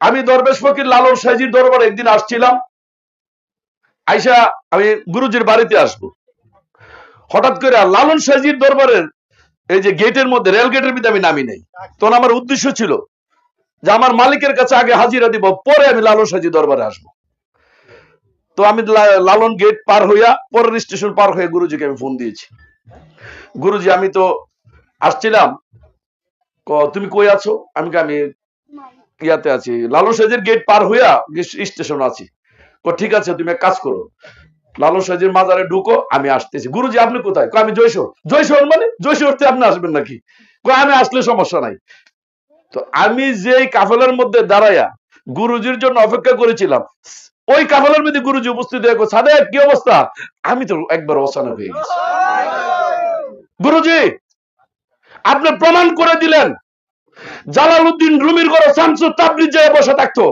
আমি দরবেশ ফকির লালন সাইজির দরবারে একদিন আসছিলাম। আইসা আমি গুরুজির বাড়িতে আসব। হঠাৎ করে লালন সাইজির দরবারের এই যে গেটের মধ্যে, রেল গেটের মধ্যে আমি নামি নেই। তখন আমার উদ্দেশ্য ছিল যে আমার মালিকের কাছে আগে হাজিরা দিব, পরে আমি লালন সাইজি দরবারে আসব। তো আমি লালন গেট পার হইয়া পরের স্টেশন পার হয়ে গুরুজিকে আমি ফোন দিয়েছি। গুরুজি, আমি তো আসছিলাম। তুমি কই আছো? আমি আমি ইয়াতে আছি। লালন সাইজের গেট পার হইয়া স্টেশন আছি। ঠিক আছে, তুমি এক কাজ করো। লালন সাইজের মাজারে ঢুকো, আমি আসতেছি। গুরুজি, আপনি কোথায়? আমি জয়শোর। জয়শোর মানে? জয়শোরতে আপনি আসবেন নাকি? আমি আসলে সমস্যা নাই। তো আমি যেই কাফেলার মধ্যে দাঁড়াইয়া গুরুজির জন্য অপেক্ষা করেছিলাম, ওই কাফেলার মধ্যে গুরুজি উপস্থিত হয়ে সাদেক, কি অবস্থা? আমি তো একবার অচানক হয়ে গেছি। গুরুজি, আপনি প্রমাণ করে দিলেন। জালালউদ্দিন রুমির ঘরে যায় বসে থাকতো।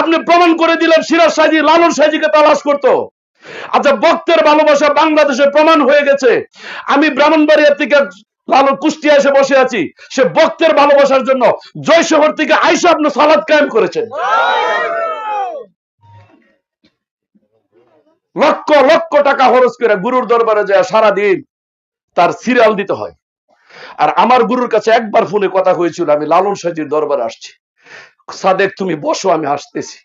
আপনি প্রমাণ করে দিলেন সিরাজ সাজি সাজিকে তালাশ করতো। আচ্ছা ভক্তের ভালোবাসা বাংলাদেশে প্রমাণ হয়ে গেছে। আমি ব্রাহ্মণবাড়িয়া থেকে লালন কুষ্টিয়া এসে বসে আছি। সে ভক্তের ভালোবাসার জন্য জয় শহর থেকে আইসা আপনি সালাদ কায়েম করেছেন। লক্ষ লক্ষ টাকা খরচ করে গুরুর দরবারে যায় সারাদিন তার সিরিয়াল দিতে হয়। আর আমার গুরুর কাছে একবার ফোনে কথা হয়েছিল, আমি লালন সাজির দরবারে আসছি। সাদেক, তুমি বসো, আমি আসতেছি।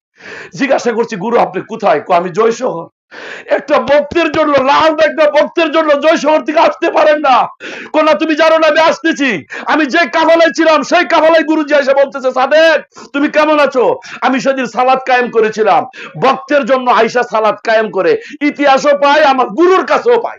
জিজ্ঞাসা করছি, গুরু, আপনি কোথায়? আমি জয় শহর একটা ভক্তের জন্য, লাল একটা ভক্তের জন্য জয় শহর থেকে আসতে পারেন না। কোনা তুমি জানো না, আমি আসতেছি। আমি যে কাফালায় ছিলাম, সেই কাফালায় গুরুজি এসে বলতেছে, সাদেক, তুমি কেমন আছো? আমি সেদিন সালাদ কায়েম করেছিলাম। ভক্তের জন্য আইসা সালাদ কায়েম করে, ইতিহাসও পাই আমার গুরুর কাছেও পাই